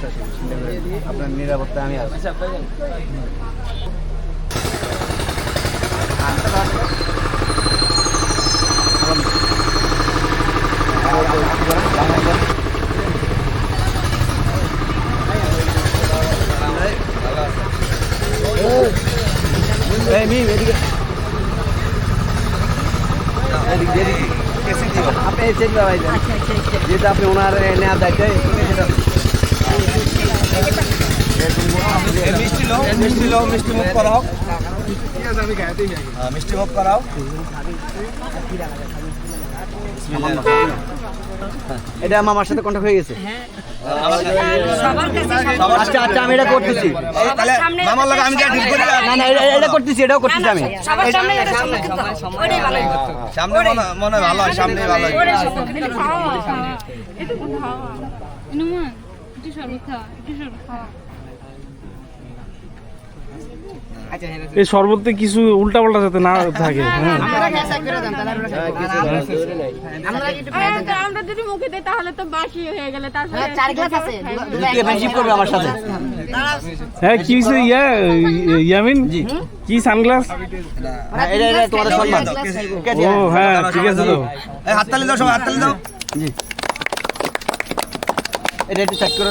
সমস্যা আছে চিন্তা করেন না। আপনার নিরাপত্তা আমি আছি এই মিম এদিকে এদিকে এদিকে আপনি এই চেক লাগাই দেন যেটা আপনি ওনার নেওয়ার দায়িত্ব সেটা মিষ্টি লো মিষ্টি লো মিষ্টি মুখ করাও হ্যাঁ, মিষ্টি মুখ করাও এটা মামার সাথে কন্ট্যাক্ট হয়ে গেছে আচ্ছা আচ্ছা আমি এটা করতেছি তাহলে মামার লাগে আমি যা ঠিক করি না না না এটা- করতেছি এটাও করতেছি আমি সামনে মনে মনে হয় ভালো হয় সামনে ভালো হয়। একটু খাওয়া। একটু খাওয়া নুমান একটু শরবত খাওয়া একটু শরবত খাওয়া এই শরবতে কিছু উল্টা পাল্টা যাতে না থাকে হ্যাঁ হ্যাঁ, আমরা যদি মুখে দিই তাহলে তো বাসি হয়ে গেলে তারপরে চার গ্লাস আছে দ্বিতীয় ফ্রেন্ডশিপ করবে আমার সাথে হ্যাঁ কি হয়েছে ইয়া ইয়ামিন কি সানগ্লাস হ্যাঁ, তোমাদের সম্মান ও হ্যাঁ ঠিক আছে তো হাততালি দাও সবাই হাততালি দাও এটা একটু চেক করে